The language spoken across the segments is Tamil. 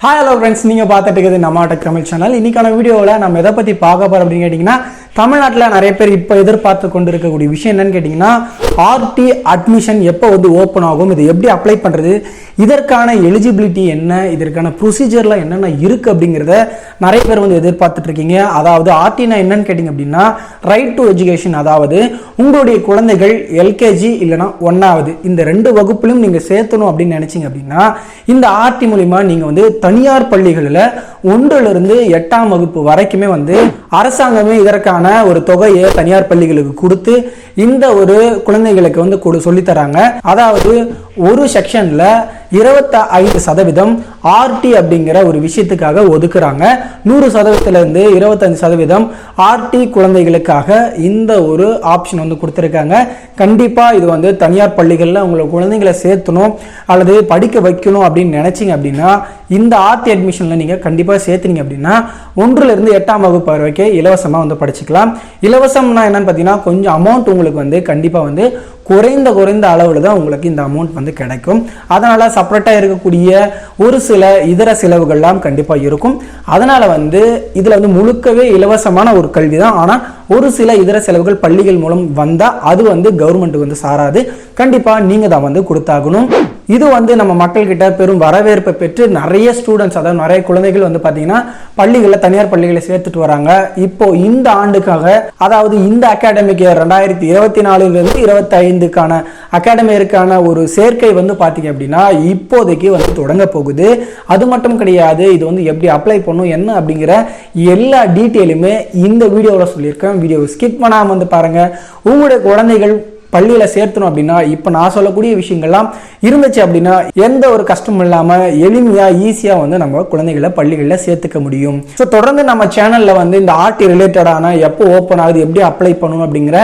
ஹாய் ஹலோ ஃப்ரெண்ட்ஸ் நீங்கள் பார்த்துட்டு இருக்குது நம்ம டெக் தமிழ் சேனல் இன்னைக்கான வீடியோவில் நம்ம எதை பற்றி பார்க்க போகிறோம் அப்படின்னு கேட்டிங்கன்னா தமிழ்நாட்டில் நிறைய பேர் இப்போ எதிர்பார்த்து கொண்டு இருக்கக்கூடிய விஷயம் என்னன்னு கேட்டிங்கன்னா ஆர்டி அட்மிஷன் எப்போ வந்து ஓப்பன் ஆகும் இது எப்படி அப்ளை பண்ணுறது இதற்கான எலிஜிபிலிட்டி என்ன இதற்கான ப்ரொசீஜர்லாம் என்னென்ன இருக்குது அப்படிங்கிறத நிறைய பேர் வந்து எதிர்பார்த்துட்ருக்கீங்க அதாவது ஆர்டினா என்னன்னு கேட்டிங்க அப்படின்னா ரைட் டு எஜுகேஷன் அதாவது உங்களுடைய குழந்தைகள் எல்கேஜி இல்லைனா ஒன்றாவது இந்த ரெண்டு வகுப்புலையும் நீங்கள் சேர்த்தணும் அப்படின்னு நினச்சிங்க அப்படின்னா இந்த ஆர்டி மூலிமா நீங்கள் வந்து தனியார் பள்ளிகளில் ஒன்றிலிருந்து எட்டாம் வகுப்பு வரைக்குமே வந்து அரசாங்கமே இதற்கான ஒரு தொகையை தனியார் பள்ளிகளுக்கு கொடுத்து இந்த ஒரு குழந்தைகளுக்கு வந்து கொடு சொல்லித்தராங்க. அதாவது ஒரு செக்ஷன்ல இருபத்த ஐந்து சதவீதம் ஆர்டி அப்படிங்கிற ஒரு விஷயத்துக்காக ஒதுக்குறாங்க. நூறு சதவீதத்துலேருந்து இருபத்தஞ்சு சதவீதம் ஆர்டி குழந்தைகளுக்காக இந்த ஒரு ஆப்ஷன் வந்து கொடுத்துருக்காங்க. கண்டிப்பாக இது வந்து தனியார் பள்ளிகளில் உங்களை குழந்தைங்களை சேர்த்தணும் அல்லது படிக்க வைக்கணும் அப்படின்னு நினச்சிங்க அப்படின்னா இந்த ஆர்டி அட்மிஷனில் நீங்கள் கண்டிப்பாக சேர்த்துனீங்க அப்படின்னா ஒன்றிலிருந்து எட்டாம் வகுப்பு வரைக்கும் இலவசமாக வந்து படிச்சுக்கலாம். இலவசம்னா என்னன்னு பார்த்தீங்கன்னா கொஞ்சம் அமௌண்ட் உங்களுக்கு வந்து கண்டிப்பாக வந்து குறைந்த குறைந்த அளவில் தான் உங்களுக்கு இந்த அமௌண்ட் வந்து கிடைக்கும். அதனால் செப்பரேட்டாக இருக்கக்கூடிய ஒரு சில இதர செலவுகள்லாம் கண்டிப்பாக இருக்கும். அதனால் வந்து இதில் வந்து முழுக்கவே இலவசமான ஒரு கல்வி தான் ஆனால் ஒரு சில இதர செலவுகள் பள்ளிகள் மூலம் வந்தால் அது வந்து கவர்மெண்ட் வந்து சாராது. கண்டிப்பாக நீங்கள் தான் வந்து கொடுத்தாகணும். இது வந்து நம்ம மக்கள்கிட்ட பெரும் வரவேற்பை பெற்று நிறைய ஸ்டூடெண்ட்ஸ் அதாவது நிறைய குழந்தைகள் வந்து பார்த்தீங்கன்னா பள்ளிகளில் தனியார் பள்ளிகளை சேர்த்துட்டு வராங்க. இப்போ இந்த ஆண்டுக்காக அதாவது இந்த அகாடமிக் ரெண்டாயிரத்தி இருபத்தி நாலுலேருந்து இருபத்தி ஐந்துக்கான அகாடமியருக்கான ஒரு சேர்க்கை வந்து பார்த்தீங்க அப்படின்னா இப்போதைக்கு வந்து தொடங்க போகுது. அது மட்டும் கிடையாது இது வந்து எப்படி அப்ளை பண்ணும் என்ன அப்படிங்கிற எல்லா டீட்டெயிலுமே இந்த வீடியோவில் சொல்லியிருக்கேன். வீடியோவை ஸ்கிப் பண்ணாமல் வந்து பாருங்கள் உங்களுடைய குழந்தைகள் பள்ளியில் சேர்த்தணும் அப்படின்னா இப்போ நான் சொல்லக்கூடிய விஷயங்கள்லாம் இருந்துச்சு அப்படின்னா எந்த ஒரு கஷ்டமும் இல்லாமல் எளிமையாக ஈஸியாக வந்து நம்ம குழந்தைகளை பள்ளிகளில் சேர்த்துக்க முடியும். ஸோ தொடர்ந்து நம்ம சேனலில் வந்து இந்த ஆர்டி ரிலேட்டடான எப்போ ஓப்பன் ஆகுது எப்படி அப்ளை பண்ணணும் அப்படிங்கிற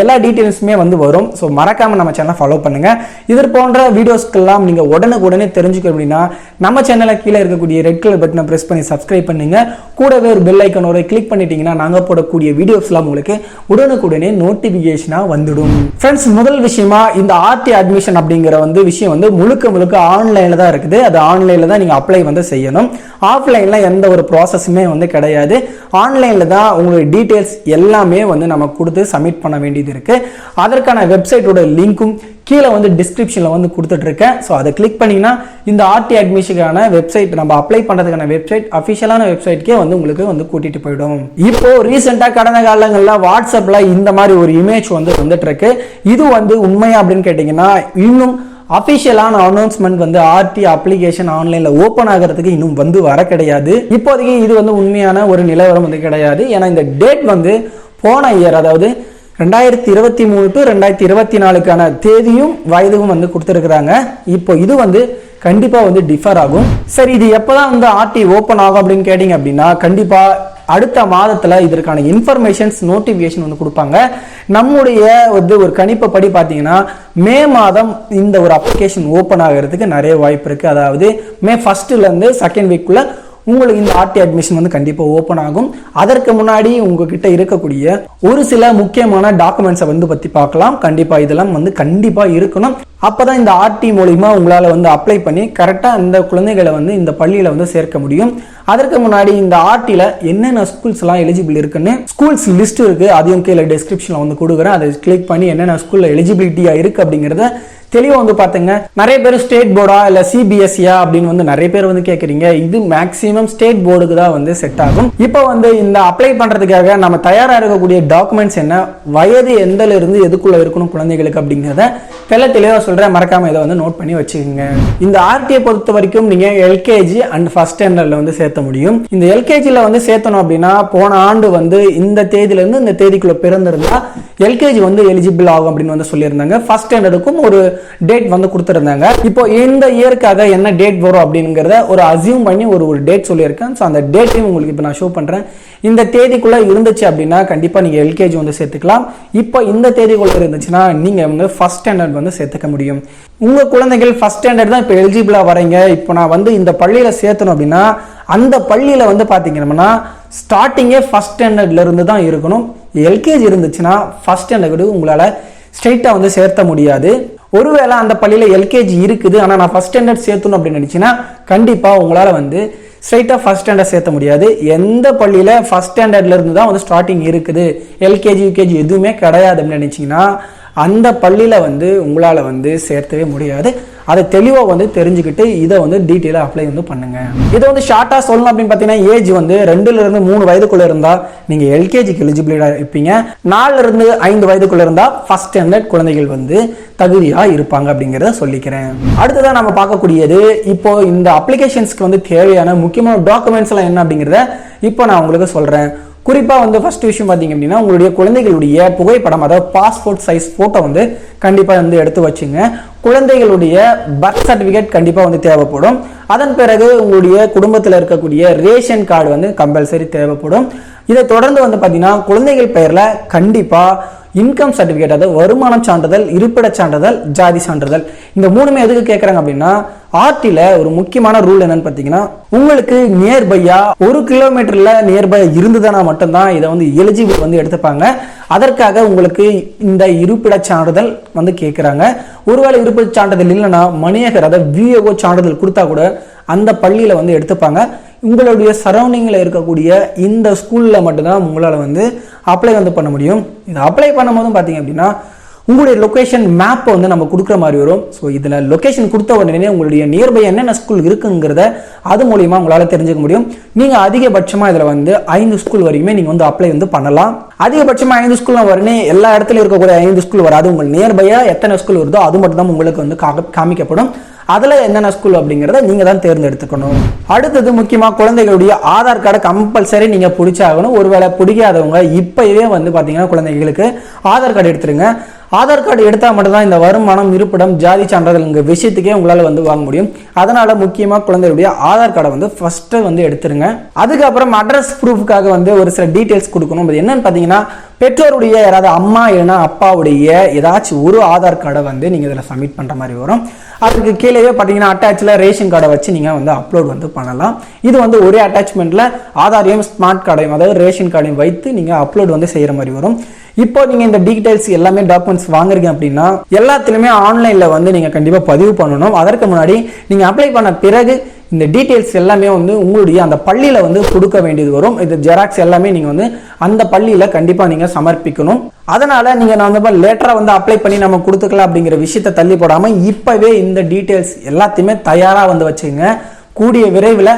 எல்லா டீட்டெயில்ஸுமே வந்து வரும். ஸோ மறக்காமல் நம்ம சேனலை ஃபாலோ பண்ணுங்கள் இது போன்ற வீடியோஸ்க்கெல்லாம் நீங்கள் உடனுக்குடனே தெரிஞ்சுக்க அப்படின்னா நம்ம சேனலில் கீழே இருக்கக்கூடிய ரெட் கலர் பட்டனை ப்ரெஸ் பண்ணி சப்ஸ்கிரைப் பண்ணுங்கள் கூடவே ஒரு பெல் ஐக்கன் ஒரு கிளிக் பண்ணிட்டீங்கன்னா நாங்கள் போடக்கூடிய வீடியோஸ்லாம் உங்களுக்கு உடனுக்குடனே நோட்டிஃபிகேஷனாக வந்துடும். ஃப்ரெண்ட்ஸ் முதல் விஷயமா இந்த ஆர்டி அட்மிஷன் அப்படிங்கிற வந்து விஷயம் வந்து முழுக்க முழுக்க ஆன்லைனில் தான் இருக்குது. அது ஆன்லைனில் தான் நீங்கள் அப்ளை வந்து செய்யணும். ஆஃப்லைனில் எந்த ஒரு ப்ராசஸுமே வந்து கிடையாது. ஆன்லைனில் தான் உங்களுடைய டீட்டெயில்ஸ் எல்லாமே வந்து நம்ம கொடுத்து சப்மிட் பண்ண வேண்டியது இருக்குது அதற்கான வெப்சைட்டோட லிங்க்கும் கீழே வந்து டிஸ்கிரிப்ஷனில் வந்து கொடுத்துட்ருக்கேன். ஸோ அதை கிளிக் பண்ணிங்கன்னா இந்த ஆர்டி அட்மிஷனுக்கான வெப்சைட் நம்ம அப்ளை பண்ணுறதுக்கான வெப்சைட் அஃபிஷியலான வெப்சைட்கே வந்து உங்களுக்கு வந்து கூட்டிகிட்டு போயிடும். இப்போ ரீசெண்டாக கடந்த காலங்களில் வாட்ஸ்அப்பில் இந்த மாதிரி ஒரு இமேஜ் வந்து வந்துட்டுருக்கு இது வந்து உண்மையா அப்படின்னு கேட்டிங்கன்னா இன்னும் அஃபிஷியலான அனௌன்ஸ்மெண்ட் வந்து ஆர்டி அப்ளிகேஷன் ஆன்லைனில் ஓப்பன் ஆகிறதுக்கு இன்னும் வந்து வர கிடையாது. இப்போதைக்கு இது வந்து உண்மையான ஒரு நிலவரம் வந்து கிடையாது. ஏன்னா இந்த டேட் வந்து போன இயர் அதாவது ரெண்டாயிரத்தி இருபத்தி மூணு டு ரெண்டாயிரத்தி இருபத்தி நாலுக்கான தேதியும் வயதும் வந்து கொடுத்துருக்குறாங்க. இப்போ இது வந்து கண்டிப்பாக வந்து டிஃபர் ஆகும். சரி இது எப்போதான் வந்து ஆர்டி ஓப்பன் ஆகும் அப்படின்னு கேட்டிங்க அப்படின்னா கண்டிப்பாக அடுத்த மாதத்தில் இதற்கான இன்ஃபர்மேஷன்ஸ் நோட்டிஃபிகேஷன் வந்து கொடுப்பாங்க. நம்முடைய வந்து ஒரு கணிப்பை படி பார்த்தீங்கன்னா மே மாதம் இந்த ஒரு அப்ளிகேஷன் ஓப்பன் ஆகிறதுக்கு நிறைய வாய்ப்பு இருக்குது அதாவது மே ஃபஸ்ட்டுலேருந்து செகண்ட் வீக்குள்ளே உங்களுக்கு இந்த ஆர்டி அட்மிஷன் வந்து கண்டிப்பாக ஓப்பன் ஆகும். அதற்கு முன்னாடி உங்ககிட்ட இருக்கக்கூடிய ஒரு சில முக்கியமான டாக்குமெண்ட்ஸை வந்து பற்றி பார்க்கலாம். கண்டிப்பாக இதெல்லாம் வந்து கண்டிப்பாக இருக்கணும். அப்பதான் இந்த ஆர்டி மூலிமா உங்களால் வந்து அப்ளை பண்ணி கரெக்டாக அந்த குழந்தைகளை வந்து இந்த பள்ளியில் வந்து சேர்க்க முடியும். அதற்கு முன்னாடி இந்த ஆர்டியில் என்னென்ன ஸ்கூல்ஸ்லாம் எலிஜிபிள் இருக்குன்னு ஸ்கூல்ஸ் லிஸ்ட் இருக்குது அதையும் கீழே டிஸ்கிரிப்ஷனில் வந்து கொடுக்குறேன். அதை கிளிக் பண்ணி என்னென்ன ஸ்கூலில் எலிஜிபிலிட்டியாக இருக்குது அப்படிங்கிறத தெளிவாக வந்து பார்த்துங்க நிறைய பேர் ஸ்டேட் போர்டா இல்லை சிபிஎஸ்சியா அப்படின்னு வந்து நிறைய பேர் வந்து கேட்குறீங்க இது மேக்ஸிமம் ஸ்டேட் போர்டுக்கு தான் வந்து செட் ஆகும். இப்போ வந்து இந்த அப்ளை பண்ணுறதுக்காக நம்ம தயாராக இருக்கக்கூடிய டாக்குமெண்ட்ஸ் என்ன? வயது எந்தல இருந்து எதுக்குள்ள இருக்கணும் குழந்தைகளுக்கு அப்படிங்கிறத தெல்ல தெளிவாக சொல்கிறேன் மறக்காம இதை வந்து நோட் பண்ணி வச்சுக்கோங்க. இந்த ஆர்டியை பொறுத்த வரைக்கும் நீங்கள் எல்கேஜி அண்ட் ஃபர்ஸ்ட் ஸ்டாண்டர்டில் வந்து சேர்த்த முடியும். இந்த எல்கேஜியில் வந்து சேர்த்தணும் அப்படின்னா போன ஆண்டு வந்து இந்த தேதியிலேருந்து இந்த தேதிக்குள்ளே பிறந்திருந்தால் எல்கேஜி வந்து எலிஜிபிள் ஆகும் அப்படின்னு வந்து சொல்லியிருந்தாங்க. ஃபர்ஸ்ட் ஸ்டாண்டர்டுக்கும் ஒரு டேட் வந்து கொடுத்துருந்தாங்க. இப்போ இந்த இயருக்காக என்ன டேட் வரும் அப்படிங்கிறத ஒரு அசியூம் பண்ணி ஒரு ஒரு டேட் சொல்லியிருக்கேன். ஸோ அந்த டேட்டையும் உங்களுக்கு இப்போ நான் ஷோ பண்ணுறேன் இந்த தேதிக்குள்ளே இருந்துச்சு அப்படின்னா கண்டிப்பாக நீங்கள் எல்கேஜி வந்து சேர்த்துக்கலாம். இப்போ இந்த தேதிக்குள்ளே இருந்துச்சுன்னா நீங்கள் வந்து ஃபஸ்ட் ஸ்டாண்டர்ட் வந்து சேர்த்துக்க முடியும். உங்கள் குழந்தைகள் ஃபஸ்ட் ஸ்டாண்டர்ட் தான் இப்போ எலிஜிபிளாக வரீங்க இப்போ நான் வந்து இந்த பள்ளியில் சேர்த்தணும் அப்படின்னா அந்த பள்ளியில் வந்து பார்த்தீங்கன்னா ஸ்டார்டிங்கே ஃபஸ்ட் ஸ்டாண்டர்ட்ல இருந்து தான் இருக்கணும். எல்கேஜி இருந்துச்சுன்னா ஃபர்ஸ்ட் ஸ்டாண்டர்டு உங்களால் ஸ்ட்ரைட்டாக வந்து சேர்த்த முடியாது. ஒருவேளை அந்த பள்ளியில் எல்கேஜி இருக்குது ஆனால் நான் ஃபஸ்ட் ஸ்டாண்டர்ட் சேர்த்தணும் அப்படின்னு நினச்சின்னா கண்டிப்பாக உங்களால் வந்து ஸ்ட்ரைட்டாக ஃபஸ்ட் ஸ்டாண்டர்ட் சேர்த்த முடியாது. எந்த பள்ளியில் ஃபஸ்ட் ஸ்டாண்டர்ட்லேருந்து தான் வந்து ஸ்டார்டிங் இருக்குது எல்கேஜி யூகேஜி எதுவுமே கிடையாது அப்படின்னு நினச்சிங்கன்னா அந்த பள்ளியில் வந்து உங்களால் வந்து சேர்த்தவே முடியாது. அதை தெளிவாக வந்து தெரிஞ்சுக்கிட்டு இதை வந்து டீட்டெயிலாக அப்ளை வந்து பண்ணுங்க. இதை வந்து ஷார்ட்டாக சொல்லணும் அப்படின்னு பார்த்தீங்கன்னா ஏஜ் வந்து ரெண்டுல இருந்து மூணு வயதுக்குள்ள இருந்தால் நீங்கள் எல்கேஜிக்கு எலிஜிபிளாக இருப்பீங்க. நாலுல இருந்து ஐந்து வயதுக்குள்ள இருந்தால் ஃபர்ஸ்ட் ஸ்டாண்டர்ட் குழந்தைகள் வந்து தகுதியாக இருப்பாங்க அப்படிங்கிறத சொல்லிக்கிறேன். அடுத்ததான் நம்ம பார்க்கக்கூடியது இப்போ இந்த அப்ளிகேஷன்ஸ்க்கு வந்து தேவையான முக்கியமான டாக்குமெண்ட்ஸ் எல்லாம் என்ன அப்படிங்கிறத இப்போ நான் உங்களுக்கு சொல்கிறேன் குறிப்பாக வந்து ஃபர்ஸ்ட் விஷயம் பார்த்தீங்க அப்படின்னா உங்களுடைய குழந்தைகளுடைய புகைப்படம் அதாவது பாஸ்போர்ட் சைஸ் ஃபோட்டோ வந்து கண்டிப்பாக வந்து எடுத்து வச்சுங்க. குழந்தைகளுடைய பர்த் சர்டிஃபிகேட் கண்டிப்பாக வந்து தேவைப்படும். அதன் பிறகு உங்களுடைய குடும்பத்தில் இருக்கக்கூடிய ரேஷன் கார்டு வந்து கம்பல்சரி தேவைப்படும். இதை தொடர்ந்து வந்து பார்த்தீங்கன்னா குழந்தைகள் பெயரில் கண்டிப்பாக இன்கம் சர்டிஃபிகேட் அதாவது வருமானம் சான்றிதழ் இருப்பிடச் சான்றிதழ் ஜாதி சான்றிதழ் இந்த மூணுமே எதுக்கு கேட்குறாங்க அப்படின்னா ஆர்டியில் ஒரு முக்கியமான ரூல் என்னன்னு பார்த்தீங்கன்னா உங்களுக்கு நியர்பையா ஒரு கிலோமீட்டரில் நியர்பை இருந்ததுன்னா மட்டும்தான் இதை வந்து எலிஜிபிள் வந்து எடுத்துப்பாங்க. அதற்காக உங்களுக்கு இந்த இருப்பிடச் சான்றிதழ் வந்து கேட்குறாங்க ஒருவேளை இருப்பிடச் சான்றிதழ் இல்லைன்னா மணியகர் அதாவது விஏஓ சான்றிதழ் கொடுத்தா கூட அந்த பள்ளியில் வந்து எடுத்துப்பாங்க. உங்களுடைய சரௌண்டிங்கில் இருக்கக்கூடிய இந்த ஸ்கூலில் மட்டும்தான் உங்களால் வந்து அப்ளை வந்து பண்ண முடியும். இது அப்ளை பண்ணும்போதும் பார்த்தீங்க அப்படின்னா உங்களுடைய லொக்கேஷன் மேப்பை வந்து நம்ம கொடுக்குற மாதிரி வரும். ஸோ இதில் லொக்கேஷன் கொடுத்த உடனே உங்களுடைய நியர்பை என்னென்ன ஸ்கூல் இருக்குங்கிறத அது மூலியமாக உங்களால் தெரிஞ்சுக்க முடியும். நீங்கள் அதிகபட்சமாக இதில் வந்து ஐந்து ஸ்கூல் வரைக்குமே நீங்கள் வந்து அப்ளை வந்து பண்ணலாம். அதிகபட்சமாக ஐந்து ஸ்கூல் வரனே எல்லா இடத்துலையும் இருக்கக்கூடிய ஐந்து ஸ்கூல் வராது. உங்கள் நியர்பையாக எத்தனை ஸ்கூல் வருதோ அது மட்டும் தான் உங்களுக்கு வந்து கா- காமிக்கப்படும். அதில் என்னென்ன ஸ்கூல் அப்படிங்கிறத நீங்கள் தான் தேர்ந்தெடுத்துக்கணும். அடுத்தது முக்கியமாக குழந்தைகளுடைய ஆதார் கார்டை கம்பல்சரி நீங்கள் பிடிச்சாகணும். ஒருவேளை பிடிக்காதவங்க இப்போவே வந்து பார்த்தீங்கன்னா குழந்தைகளுக்கு ஆதார் கார்டு எடுத்துருங்க. ஆதார் கார்டு எடுத்தால் மட்டும்தான் இந்த வருமானம் இருப்பிடம் ஜாதி சான்றிதழ்ங்க விஷயத்துக்கே உங்களால் வந்து வாங்க முடியும். அதனால் முக்கியமாக குழந்தையுடைய ஆதார் கார்டை வந்து ஃபர்ஸ்ட்டு வந்து எடுத்துருங்க. அதுக்கப்புறம் அட்ரஸ் ப்ரூஃப்காக வந்து ஒரு சில டீட்டெயில்ஸ் கொடுக்கணும். அது என்னன்னு பார்த்தீங்கன்னா பெற்றோருடைய யாராவது அம்மா இல்லைனா அப்பாவுடைய ஏதாச்சும் ஒரு ஆதார் கார்டை வந்து நீங்கள் இதில் சப்மிட் பண்ணுற மாதிரி வரும். அதுக்கு கீழேயே பார்த்தீங்கன்னா அட்டாச்சில் ரேஷன் கார்டை வச்சு நீங்கள் வந்து அப்லோட் வந்து பண்ணலாம். இது வந்து ஒரே அட்டாச்மெண்ட்டில் ஆதாரையும் ஸ்மார்ட் கார்டையும் அதாவது ரேஷன் கார்டையும் வைத்து நீங்கள் அப்லோட் வந்து செய்கிற மாதிரி வரும். இப்போ நீங்கள் இந்த டீடைல்ஸ் எல்லாமே டாக்குமெண்ட்ஸ் வாங்குறீங்க அப்படின்னா எல்லாத்துலேயுமே ஆன்லைனில் வந்து நீங்கள் கண்டிப்பாக பதிவு பண்ணணும். அதற்கு முன்னாடி நீங்கள் அப்ளை பண்ண பிறகு இந்த டீட்டெயில்ஸ் எல்லாமே வந்து உங்களுடைய அந்த பள்ளியில் வந்து கொடுக்க வேண்டியது வரும். இது ஜெராக்ஸ் எல்லாமே நீங்கள் வந்து அந்த பள்ளியில் கண்டிப்பாக நீங்கள் சமர்ப்பிக்கணும். அதனால நீங்கள் நான் வந்து லேட்டராக வந்து அப்ளை பண்ணி நம்ம கொடுத்துக்கலாம் அப்படிங்கிற விஷயத்தை தள்ளி போடாமல் இப்போவே இந்த டீட்டெயில்ஸ் எல்லாத்தையுமே தயாராக வந்து வச்சுங்க. கூடிய விரைவில்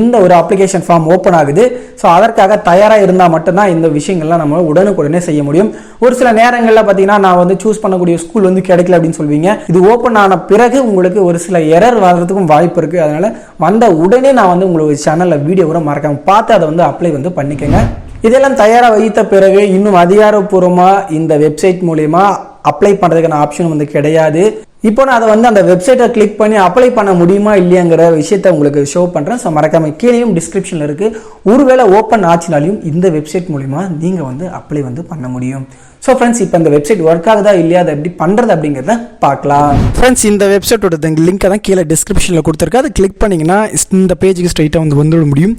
இந்த ஒரு அப்ளிகேஷன் ஃபார்ம் ஓப்பன் ஆகுது. ஸோ அதற்காக தயாராக இருந்தால் மட்டும்தான் இந்த விஷயங்கள்லாம் நம்ம உடனுக்குடனே செய்ய முடியும். ஒரு சில நேரங்களில் பார்த்தீங்கன்னா நான் வந்து சூஸ் பண்ணக்கூடிய ஸ்கூல் வந்து கிடைக்கல அப்படின்னு சொல்வீங்க. இது ஓப்பன் ஆன பிறகு உங்களுக்கு ஒரு சில எரர் வர்றதுக்கும் வாய்ப்பு இருக்குது அதனால வந்த உடனே நான் வந்து உங்களுக்கு சேனலில் வீடியோ கூட மறக்காம பார்த்து அதை வந்து அப்ளை வந்து பண்ணிக்கோங்க. இதெல்லாம் தயாராக வைத்த பிறகு இன்னும் அதிகாரப்பூர்வமாக இந்த வெப்சைட் மூலயமா அப்ளை பண்ணுறதுக்கான ஆப்ஷன் வந்து கிடையாது. இப்போ நான் அதை வந்து அந்த வெப்சைட்டை கிளிக் பண்ணி அப்ளை பண்ண முடியுமா இல்லையாங்கிற விஷயத்த உங்களுக்கு ஷோ பண்ணுறேன் ஸோ மறக்காம கீழேயும் டிஸ்கிரிப்ஷனில் இருக்குது ஒருவேளை ஓப்பன் ஆச்சுனாலையும் இந்த வெப்சைட் மூலிமா நீங்கள் வந்து அப்ளை வந்து பண்ண முடியும். ஸோ ஃப்ரெண்ட்ஸ் இப்போ இந்த வெப்சைட் ஒர்க் ஆகுதா இல்லையா அதை எப்படி பண்ணுறது அப்படிங்கிறத பார்க்கலாம். ஃப்ரெண்ட்ஸ் இந்த வெப்சைட்டோட லிங்க்கை தான் கீழே டிஸ்கிரிப்ஷனில் கொடுத்துருக்கு. அதை கிளிக் பண்ணிங்கன்னா இந்த பேஜுக்கு ஸ்ட்ரைட்டாக வந்து வந்துவிட முடியும்.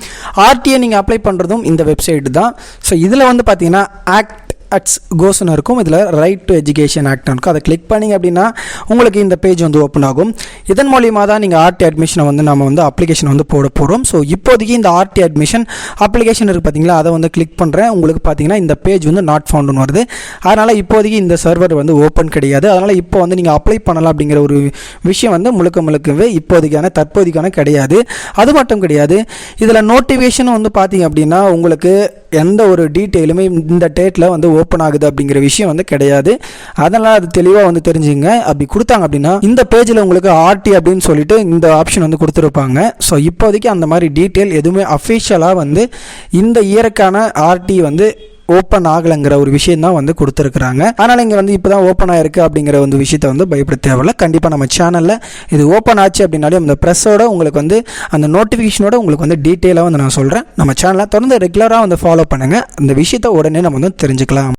ஆர்டிஏ நீங்கள் அப்ளை பண்ணுறதும் இந்த வெப்சைட் தான். ஸோ இதில் வந்து பார்த்தீங்கன்னா ஆக்ட் அட்ஸ் கோஸ்னு இருக்கும். இதில் ரைட் டு எஜுகேஷன் ஆக்ட் இருக்கும். அதை கிளிக் பண்ணிங்க அப்படின்னா உங்களுக்கு இந்த பேஜ் வந்து ஓப்பன் ஆகும். இதன் மூலியமாக தான் நீங்கள் ஆர்டி அட்மிஷனை வந்து நம்ம வந்து அப்ளிகேஷன் வந்து போட போகிறோம் ஸோ இப்போதைக்கு இந்த ஆர்டி அட்மிஷன் அப்ளிகேஷன் இருக்குது பார்த்தீங்களா அதை வந்து கிளிக் பண்ணுறேன் உங்களுக்கு பார்த்தீங்கன்னா இந்த பேஜ் வந்து நாட் ஃபவுண்டுன்னு வருது. அதனால் இப்போதைக்கு இந்த சர்வர் வந்து ஓப்பன் கிடையாது. அதனால் இப்போ வந்து நீங்கள் அப்ளை பண்ணலாம் அப்படிங்கிற ஒரு விஷயம் வந்து முழுக்க முழுக்கவே இப்போதைக்கான தற்போதைக்கான கிடையாது. அது மட்டும் கிடையாது. இதில் நோட்டிஃபிகேஷன் வந்து பார்த்தீங்க அப்படின்னா உங்களுக்கு எந்த ஒரு டீட்டெயிலுமே இந்த டேட்டில் வந்து ஓப்பன் ஆகுது அப்படிங்கிற விஷயம் வந்து கிடையாது. அதனால் அது தெளிவாக வந்து தெரிஞ்சுங்க. அப்படி கொடுத்தாங்க அப்படின்னா இந்த பேஜில் உங்களுக்கு ஆர்டி அப்படின்னு சொல்லிட்டு இந்த ஆப்ஷன் வந்து கொடுத்துருப்பாங்க. ஸோ இப்போதைக்கு அந்த மாதிரி டீட்டெயில் எதுவுமே அஃபிஷியலாக வந்து இந்த இயருக்கான ஆர்டி வந்து ஓப்பன் ஆகலைங்கிற ஒரு விஷயம் தான் வந்து கொடுத்துருக்குறாங்க. அதனால் இங்கே வந்து இப்போ தான் ஓப்பன் ஆயிருக்கு அப்படிங்கிற வந்து விஷயத்தை வந்து பயப்பட தேவையில்ல. கண்டிப்பாக நம்ம சேனலில் இது ஓப்பன் ஆச்சு அப்படின்னாலே அந்த ப்ரெஸ்ஸோட உங்களுக்கு வந்து அந்த நோட்டிஃபிகேஷனோட உங்களுக்கு வந்து டீட்டெயிலாக வந்து நான் சொல்கிறேன் நம்ம சேனலை தொடர்ந்து ரெகுலராக வந்து ஃபாலோ பண்ணுங்கள் அந்த விஷயத்தை உடனே நம்ம வந்து தெரிஞ்சுக்கலாம்.